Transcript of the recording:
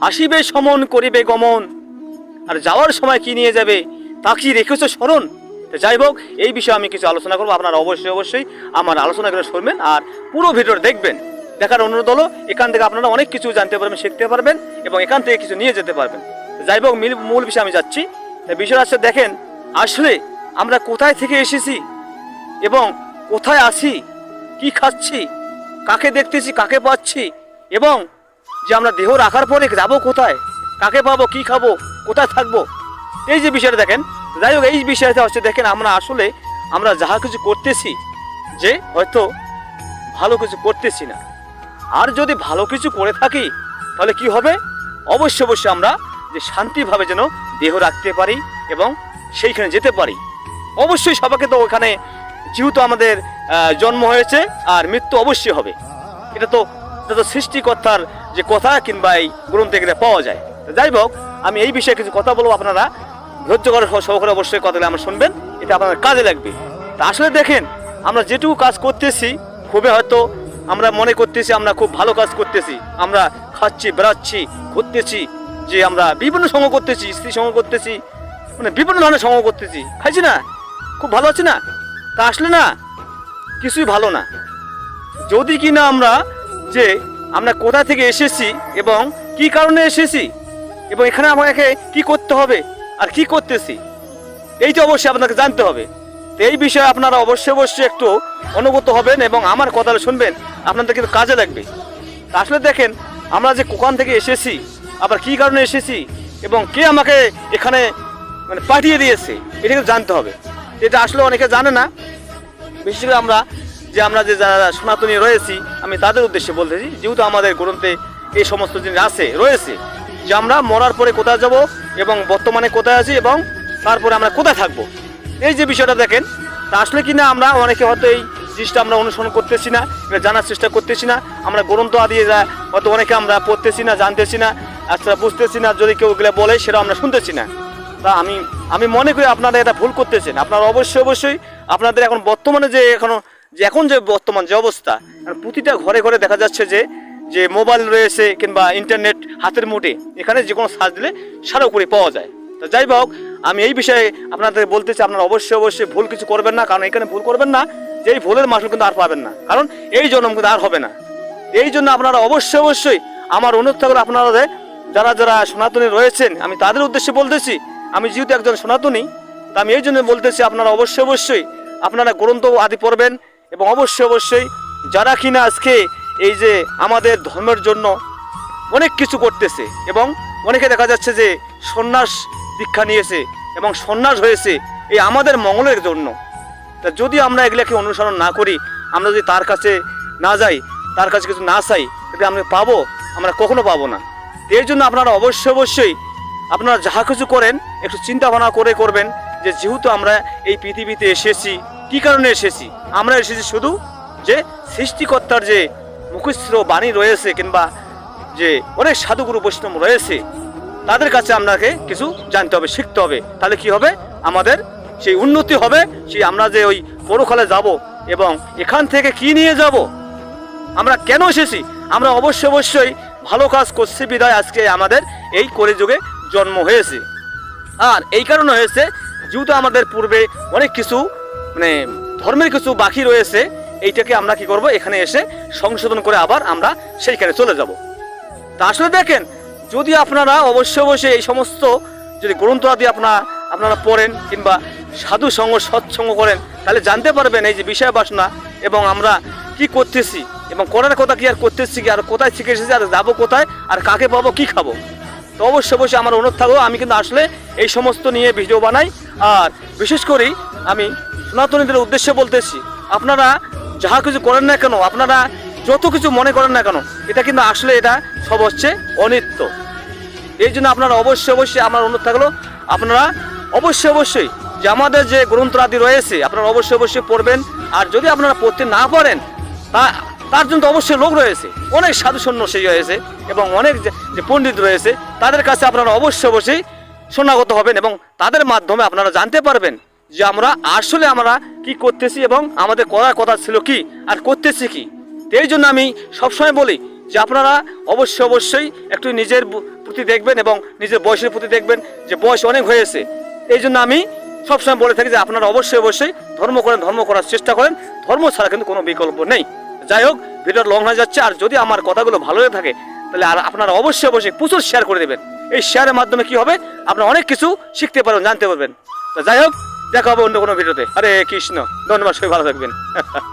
আসিবে সমন, করিবে গমন। আর যাওয়ার সময় কি নিয়ে যাবে, তা কি রেখেছ স্মরণ? যাই হোক, এই বিষয়ে আমি কিছু আলোচনা করব। আপনারা অবশ্যই অবশ্যই আমার আলোচনা করে শুনবেন আর পুরো ভিডিওটা দেখবেন। দেখার অনুরোধ হলো, এখান থেকে আপনারা অনেক কিছু জানতে পারবেন, শিখতে পারবেন এবং এখান থেকে কিছু নিয়ে যেতে পারবেন। যাই হোক, মিল- বিষয়ে আমি যাচ্ছি। বিষয় আছে দেখেন, আসলে আমরা কোথায় থেকে এসেছি এবং কোথায় আছি, কি খাচ্ছি, কাকে দেখতেছি, কাকে পাচ্ছি এবং যে আমরা দেহ রাখার পরে যাব কোথায়? কাকে পাবো, কি খাব, কোথায় থাকব? এই যে বিষয়টা দেখেন, যাই হোক, এই বিষয়টা হচ্ছে দেখেন, আমরা আসলে আমরা যাহা কিছু করতেছি, যে হয়তো ভালো কিছু করতেছি না। আর যদি ভালো কিছু করে থাকি, তাহলে কি হবে? অবশ্যই অবশ্যই আমরা যে শান্তিভাবে যেন দেহ রাখতে পারি এবং সেইখানে যেতে পারি। অবশ্যই সবাইকে তো ওখানে, যেহেতু আমাদের জন্ম হয়েছে আর মৃত্যু অবশ্যই হবে। এটা তো তো সৃষ্টিকর্তার যে কথা কিংবা এই গ্রন্থে এখানে পাওয়া যায়। যাই হোক, আমি এই বিষয়ে কিছু কথা বলব আপনারা। ধৈর্য করে সহকারে অবশ্যই কথাগুলো আমরা শুনবেন। এটা আপনাদের কাজে লাগবে। তা আসলে দেখেন, আমরা যেটুকু কাজ করতেছি, খুবই হয়তো আমরা মনে করতেছি আমরা খুব ভালো কাজ করতেছি। আমরা খাচ্ছি, বেড়াচ্ছি, ঘুরতেছি, যে আমরা বিভিন্ন সঙ্গ করতেছি, স্ত্রী সঙ্গ করতেছি মানে বিভিন্ন ধরনের সঙ্গ করতেছি। খাইছি না? খুব ভালো আছি না? তা আসলে না, কিছুই ভালো না। যদি কি না আমরা যে আমরা কোথা থেকে এসেছি এবং কি কারণে এসেছি এবং এখানে আমাকে কি করতে হবে আর কি করতেছি এইটা অবশ্যই আপনাকে জানতে হবে। তো এই বিষয়ে আপনারা অবশ্যই অবশ্যই একটু অনুগত হবেন এবং আমার কথাটা শুনবেন, আপনাদের কিন্তু কাজে লাগবে। তা আসলে দেখেন, আমরা যে কোখান থেকে এসেছি, আবার কি কারণে এসেছি এবং কে আমাকে এখানে মানে পাঠিয়ে দিয়েছে, এটা কিন্তু জানতে হবে। এটা আসলে অনেকে জানে না। বিশেষ করে আমরা যে আমরা যে যারা সনাতনী রয়েছি, আমি তাদের উদ্দেশ্যে বলতেছি যেহেতু আমাদের গ্রন্থে এই সমস্ত জিনিস আছে, রয়েছে, যে আমরা মরার পরে কোথায় যাব এবং বর্তমানে কোথায় আছি এবং তারপরে আমরা কোথায় থাকব। এই যে বিষয়টা দেখেন, তা আসলে কি না আমরা অনেকে হয়তো এই জিনিসটা আমরা অনুসরণ করতেছি না, এটা জানার চেষ্টা করতেছি না, আমরা গ্রন্থ আদি হয়তো অনেকে আমরা পড়তেছি না, জানতেছি না আচ্ছা বুঝতেছি না, যদি কেউ এগুলো বলে সেটা আমরা শুনতেছি না। তা আমি আমি মনে করি আপনারা এটা ভুল করতেছেন, আপনারা অবশ্যই অবশ্যই আপনাদের এখন বর্তমানে যে এখনও যে এখন যে বর্তমান যে অবস্থা প্রতিটা ঘরে ঘরে দেখা যাচ্ছে যে যে মোবাইল রয়েছে কিংবা ইন্টারনেট হাতের মুঠে, এখানে যে কোনো সার্চ দিলে সারা করে পাওয়া যায়। তো যাই হোক, আমি এই বিষয়ে আপনাদের বলতে চাই, আপনারা অবশ্যই অবশ্যই ভুল কিছু করবেন না, কারণ এখানে ভুল করবেন না, যে এই ভুলের মাসুল কিন্তু আর পাবেন না। কারণ এই জন্ম কিন্তু আর হবে না। এই জন্য আপনারা অবশ্যই অবশ্যই আমার অনুরোধ থাকলে আপনারা যারা যারা সনাতনী রয়েছেন, আমি তাদের উদ্দেশ্যে বলতেছি, আমি যেহেতু একজন সনাতনী, তা আমি এই জন্য বলতেছি, আপনারা অবশ্যই অবশ্যই আপনারা গ্রন্থ আদি পড়বেন এবং অবশ্যই অবশ্যই যারা কিনা আজকে এই যে আমাদের ধর্মের জন্য অনেক কিছু করতেছে এবং অনেকে দেখা যাচ্ছে যে সন্ন্যাস দীক্ষা নিয়েছে এবং সন্ন্যাস হয়েছে এই আমাদের মঙ্গলের জন্য। তা যদি আমরা এগুলাকে অনুসরণ না করি, আমরা যদি তার কাছে না যাই, তার কাছে কিছু না চাই, যদি আমরা পাবো, আমরা কখনো পাবো না। এর জন্য আপনারা অবশ্যই অবশ্যই আপনারা যাহা কিছু করেন, একটু চিন্তা ভাবনা করে করবেন যে যেহেতু আমরা এই পৃথিবীতে এসেছি কি কারণে এসেছি? আমরা এসেছি শুধু যে সৃষ্টিকর্তার যে মুখশ্র বাণী রয়েছে কিংবা যে অনেক সাধুগুরু বৈষ্ণব রয়েছে, তাদের কাছে আপনাকে কিছু জানতে হবে, শিখতে হবে। তাহলে কি হবে? আমাদের সেই উন্নতি হবে, সেই আমরা যে ওই পরকালে যাব এবং এখান থেকে কি নিয়ে যাব? আমরা কেন এসেছি? আমরা অবশ্যই অবশ্যই ভালো কাজ করছি বিদায় আজকে আমাদের এই কলিযুগে জন্ম হয়েছে। আর এই কারণে হয়েছে, যেহেতু আমাদের পূর্বে অনেক কিছু মানে ধর্মের কিছু বাকি রয়েছে, এইটাকে আমরা কি করব? এখানে এসে সংশোধন করে আবার আমরা সেইখানে চলে যাব। তা আসলে দেখেন, যদি আপনারা অবশ্যই অবশ্যই এই সমস্ত যদি গ্রন্থ আদি আপনারা আপনারা পড়েন কিংবা সাধু সঙ্গ সৎসঙ্গ করেন, তাহলে জানতে পারবেন এই যে বিষয় বাসনা এবং আমরা কি করতেছি এবং করার কথা কি আর করতেছি কি, আর কোথায় শিখে এসেছি, আর যাব কোথায়, আর কাকে পাবো, কি খাব? তো অবশ্যই অবশ্যই আমার অনুরোধ থাকব আমি কিন্তু আসলে এই সমস্ত নিয়ে ভিডিও বানাই, আর বিশেষ করে আমি সনাতনীদের উদ্দেশ্যে বলতেছি, আপনারা যাহা কিছু করেন না কেন, আপনারা যত কিছু মনে করেন না কেন, এটা কিন্তু আসলে এটা সব হচ্ছে অনিত্য। এই জন্য আপনারা অবশ্যই অবশ্যই আমার অনুরোধ থাকল, আপনারা অবশ্যই অবশ্যই যে আমাদের যে গ্রন্থ আদি রয়েছে, আপনারা অবশ্যই অবশ্যই পড়বেন। আর যদি আপনারা পড়তে না পারেন, তা তার জন্য তো অবশ্যই লোক রয়েছে, অনেক সাধু সন্ন্যাসী রয়েছে এবং অনেক যে পণ্ডিত রয়েছে, তাদের কাছে আপনারা অবশ্যই অবশ্যই শোনাগত হবেন এবং তাদের মাধ্যমে আপনারা জানতে পারবেন যে আমরা আসলে আমরা কি করতেছি এবং আমাদের করার কথা ছিল কি আর করতেছি কি? এই জন্য আমি সবসময় বলি যে আপনারা অবশ্যই অবশ্যই একটু নিজের প্রতি দেখবেন এবং নিজের বয়সের প্রতি দেখবেন যে বয়স অনেক হয়েছে। এই জন্য আমি সবসময় বলে থাকি যে আপনারা অবশ্যই অবশ্যই ধর্ম করেন, ধর্ম করার চেষ্টা করেন। ধর্ম ছাড়া কিন্তু কোনো বিকল্প নেই। যাই হোক ভিডিও লং হয়ে যাচ্ছে। আর যদি আমার কথাগুলো ভালো হয়ে থাকে, তাহলে আর আপনারা অবশ্যই অবশ্যই প্রচুর শেয়ার করে দেবেন। এই শেয়ারের মাধ্যমে কি হবে? আপনারা অনেক কিছু শিখতে পারবেন, জানতে পারবেন। তো যাই হোক দেখা হবে অন্য কোনো ভিডিওতে। আরে কৃষ্ণ ধন্যবাদ সবাই ভালো থাকবেন।